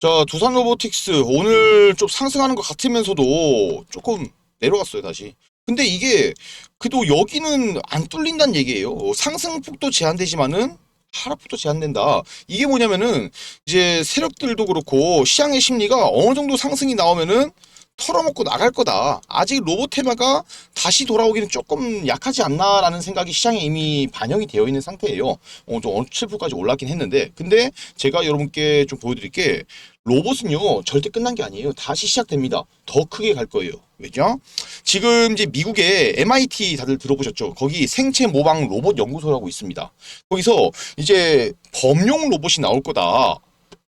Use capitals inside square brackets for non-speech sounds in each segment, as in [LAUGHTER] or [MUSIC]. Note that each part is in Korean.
자, 두산 로보틱스 오늘 좀 상승하는 것 같으면서도 조금 내려갔어요, 다시. 근데 이게 그래도 여기는 안 뚫린다는 얘기예요. 상승폭도 제한되지만은 하락폭도 제한된다. 이게 뭐냐면은 이제 세력들도 그렇고 시장의 심리가 어느 정도 상승이 나오면은 털어먹고 나갈 거다. 아직 로봇 테마가 다시 돌아오기는 조금 약하지 않나라는 생각이 시장에 이미 반영이 되어 있는 상태예요. 어, 좀 어느 7%까지 올랐긴 했는데, 근데 제가 여러분께 좀 보여드릴 게 로봇은요 절대 끝난 게 아니에요. 다시 시작됩니다. 더 크게 갈 거예요. 왜죠? 지금 이제 미국의 MIT 다들 들어보셨죠? 거기 생체 모방 로봇 연구소라고 있습니다. 거기서 이제 범용 로봇이 나올 거다.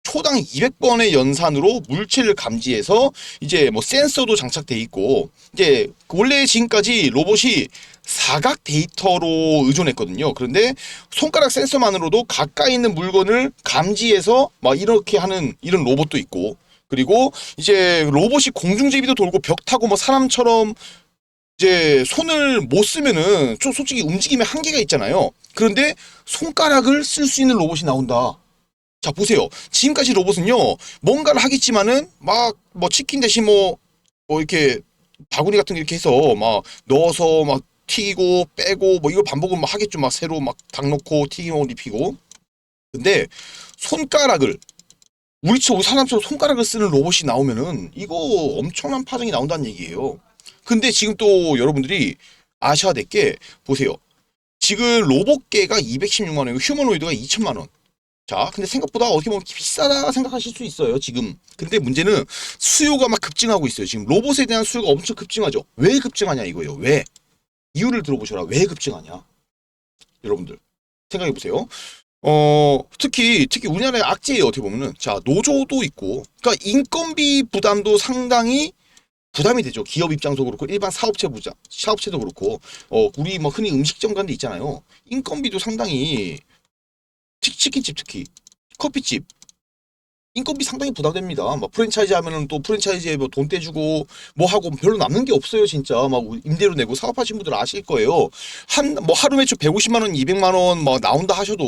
초당 200번의 연산으로 물체를 감지해서 이제 뭐 센서도 장착돼 있고 이제 원래 지금까지 로봇이 사각 데이터로 의존했거든요. 그런데 손가락 센서만으로도 가까이 있는 물건을 감지해서 막 이렇게 하는 이런 로봇도 있고 그리고 이제 로봇이 공중제비도 돌고 벽 타고 뭐 사람처럼 이제 손을 못 쓰면은 좀 솔직히 움직임에 한계가 있잖아요. 그런데 손가락을 쓸 수 있는 로봇이 나온다. 자 보세요. 지금까지 로봇은요 뭔가를 하겠지만은 막 뭐 치킨 대신 뭐뭐 이렇게 바구니 같은 거 이렇게 해서 막 넣어서 막 튀기고 빼고 뭐 이거 반복을 막 하겠죠. 막 새로 막 닭 넣고 튀김옷 입히고. 근데 손가락을 우리처럼 사람처럼 손가락을 쓰는 로봇이 나오면은 이거 엄청난 파장이 나온다는 얘기예요. 근데 지금 또 여러분들이 아셔야 될 게 보세요. 지금 로봇계가 216만 원이고 휴머노이드가 2천만 원. 자, 근데 생각보다 어떻게 보면 비싸다 생각하실 수 있어요, 지금. 근데 문제는 수요가 막 급증하고 있어요. 지금 로봇에 대한 수요가 엄청 급증하죠. 왜 급증하냐 이거예요. 왜? 이유를 들어보셔라. 왜 급증하냐? 여러분들 생각해 보세요. 어, 특히 특히 우리나라의 악재예요. 어떻게 보면은 자, 노조도 있고. 그러니까 인건비 부담도 상당히 부담이 되죠. 기업 입장도 그렇고 일반 사업체 부장, 사업체도 그렇고 어, 우리 뭐 흔히 음식점 간데 있잖아요. 인건비도 상당히 치- 치킨집 특히 커피집 인건비 상당히 부담됩니다. 막 프랜차이즈 하면은 또 프랜차이즈에 뭐 돈 떼주고 뭐 하고 별로 남는 게 없어요, 진짜. 막 임대료 내고 사업하신 분들 아실 거예요. 한 뭐 하루 매출 150만 원, 200만 원 막 나온다 하셔도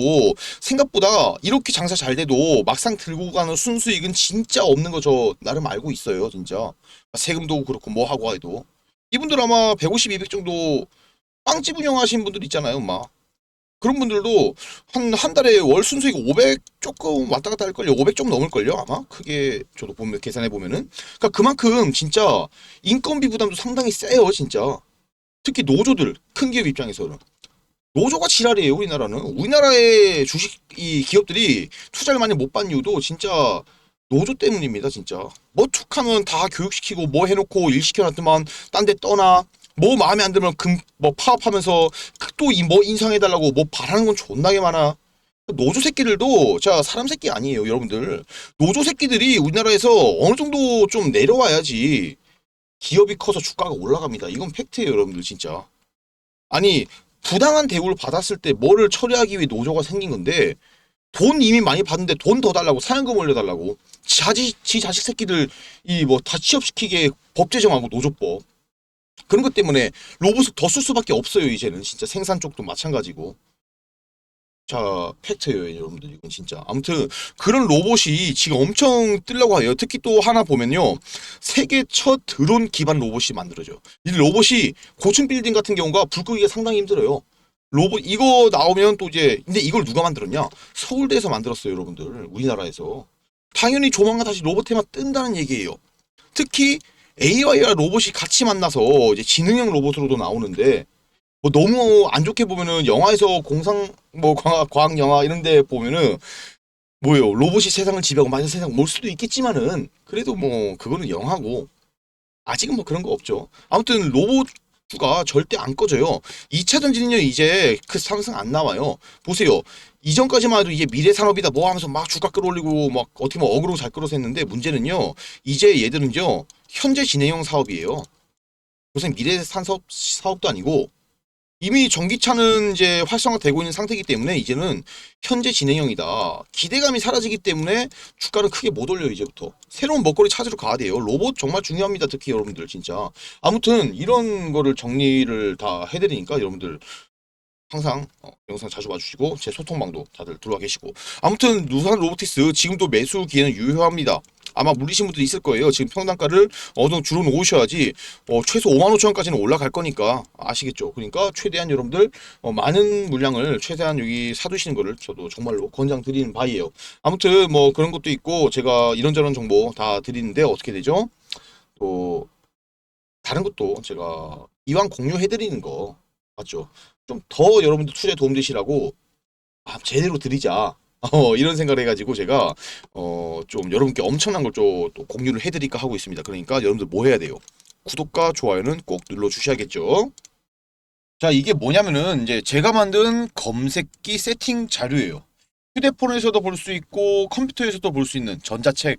생각보다 이렇게 장사 잘 돼도 막상 들고 가는 순수익은 진짜 없는 거 저 나름 알고 있어요, 진짜. 세금도 그렇고 뭐 하고 해도 이분들 아마 150, 200 정도 빵집 운영하신 분들 있잖아요, 막. 그런 분들도 한, 한 달에 월 순수익 500 조금 왔다 갔다 할걸요. 500 좀 넘을걸요, 아마? 크게 저도 보면, 계산해 보면은. 그러니까 그만큼 진짜 인건비 부담도 상당히 세요, 진짜. 특히 노조들, 큰 기업 입장에서는. 노조가 지랄이에요, 우리나라는. 우리나라의 주식, 이 기업들이 투자를 많이 못 받는 이유도 진짜 노조 때문입니다, 진짜. 뭐 툭 하면 다 교육시키고 뭐 해놓고 일 시켜놨더만 딴 데 떠나. 뭐 마음에 안 들면 금, 뭐 파업하면서 또 이 뭐 인상해달라고 뭐 바라는 건 존나게 많아. 노조 새끼들도 자 사람 새끼 아니에요, 여러분들. 노조 새끼들이 우리나라에서 어느 정도 좀 내려와야지 기업이 커서 주가가 올라갑니다. 이건 팩트예요, 여러분들 진짜. 아니 부당한 대우를 받았을 때 뭐를 처리하기 위해 노조가 생긴 건데 돈 이미 많이 받는데 돈 더 달라고 사연금 올려달라고 자지 지 자식 새끼들 이 뭐 다 취업시키게 법 제정하고 노조법 그런 것 때문에 로봇을 더 쓸 수밖에 없어요 이제는. 진짜 생산 쪽도 마찬가지고. 자 팩트예요 여러분들. 이건 진짜. 아무튼 그런 로봇이 지금 엄청 뜨려고 해요. 특히 또 하나 보면요. 세계 첫 드론 기반 로봇이 만들어져 이 로봇이 고층 빌딩 같은 경우가 불 끄기가 상당히 힘들어요. 로봇 이거 나오면 또 이제 근데 이걸 누가 만들었냐? 서울대에서 만들었어요 여러분들. 우리나라에서. 당연히 조만간 다시 로봇 테마 뜬다는 얘기예요. 특히 AI와 로봇이 같이 만나서 이제 지능형 로봇으로도 나오는데 뭐 너무 안 좋게 보면은 영화에서 공상 뭐 과학, 과학 영화 이런 데 보면은 뭐예요? 로봇이 세상을 지배하고 만약 세상 몰 수도 있겠지만은 그래도 뭐 그거는 영화고 아직은 뭐 그런 거 없죠. 아무튼 로봇 주가 절대 안 꺼져요. 2차 전지는요 이제 그 상승 안 나와요. 보세요 이전까지만 해도 이제 미래 산업이다 뭐 하면서 막 주가 끌어올리고 막 어떻게 보면 어그로 잘 끌어서 했는데 문제는요 이제 얘들은요 현재 진행형 사업이에요. 무슨 미래 산업 사업도 아니고 이미 전기차는 이제 활성화되고 있는 상태이기 때문에 이제는 현재 진행형이다. 기대감이 사라지기 때문에 주가는 크게 못 올려요 이제부터. 새로운 먹거리 찾으러 가야 돼요. 로봇 정말 중요합니다. 특히 여러분들 진짜. 아무튼 이런 거를 정리를 다 해드리니까 여러분들 항상 어, 영상 자주 봐주시고 제 소통방도 다들 들어와 계시고 아무튼 누산 로보틱스 지금도 매수 기회는 유효합니다. 아마 물리신 분들이 있을 거예요. 지금 평단가를 어느 정도 줄여 놓으셔야지 어, 최소 5만 5천 원까지는 올라갈 거니까 아시겠죠? 그러니까 최대한 여러분들 어, 많은 물량을 최대한 여기 사두시는 거를 저도 정말로 권장드리는 바이에요. 아무튼 뭐 그런 것도 있고 제가 이런저런 정보 다 드리는데 어떻게 되죠? 또 다른 것도 제가 이왕 공유해드리는 거 맞죠? 좀 더 여러분들 투자에 도움되시라고 아, 제대로 드리자. [LAUGHS] 어, 이런 생각을 해가지고 제가 어, 좀 여러분께 엄청난 걸좀또 공유를 해드릴까 하고 있습니다. 그러니까 여러분들 뭐 해야 돼요? 구독과 좋아요는 꼭 눌러 주셔야겠죠. 자, 이게 뭐냐면은 이제 제가 만든 검색기 세팅 자료예요. 휴대폰에서도 볼 수 있고 컴퓨터에서도 볼 수 있는 전자책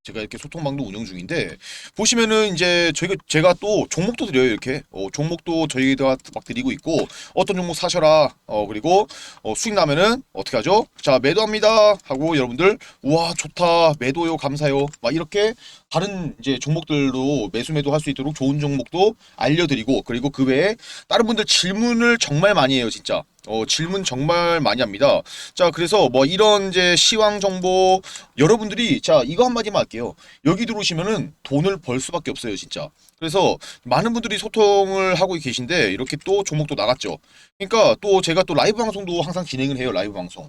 어, 제가 이렇게 소통방도 운영 중인데 보시면은 이제 저희가 제가 또 종목도 드려요 이렇게. 어, 종목도 저희가 막 드리고 있고 어떤 종목 사셔라 어 그리고 어, 수익 나면은 어떻게 하죠? 자 매도합니다 하고 여러분들 우와 좋다. 매도요 감사요. 막 이렇게 다른 이제 종목들도 매수 매도 할 수 있도록 좋은 종목도 알려드리고 그리고 그 외에 다른 분들 질문을 정말 많이 해요 진짜. 어 질문 정말 많이 합니다. 자 그래서 뭐 이런 이제 시황 정보 여러분들이 자 이거 한마디만 할게요. 여기 들어오시면은 돈을 벌 수밖에 없어요 진짜. 그래서 많은 분들이 소통을 하고 계신데 이렇게 또 종목도 나갔죠. 그러니까 또 제가 또 라이브 방송도 항상 진행을 해요 라이브 방송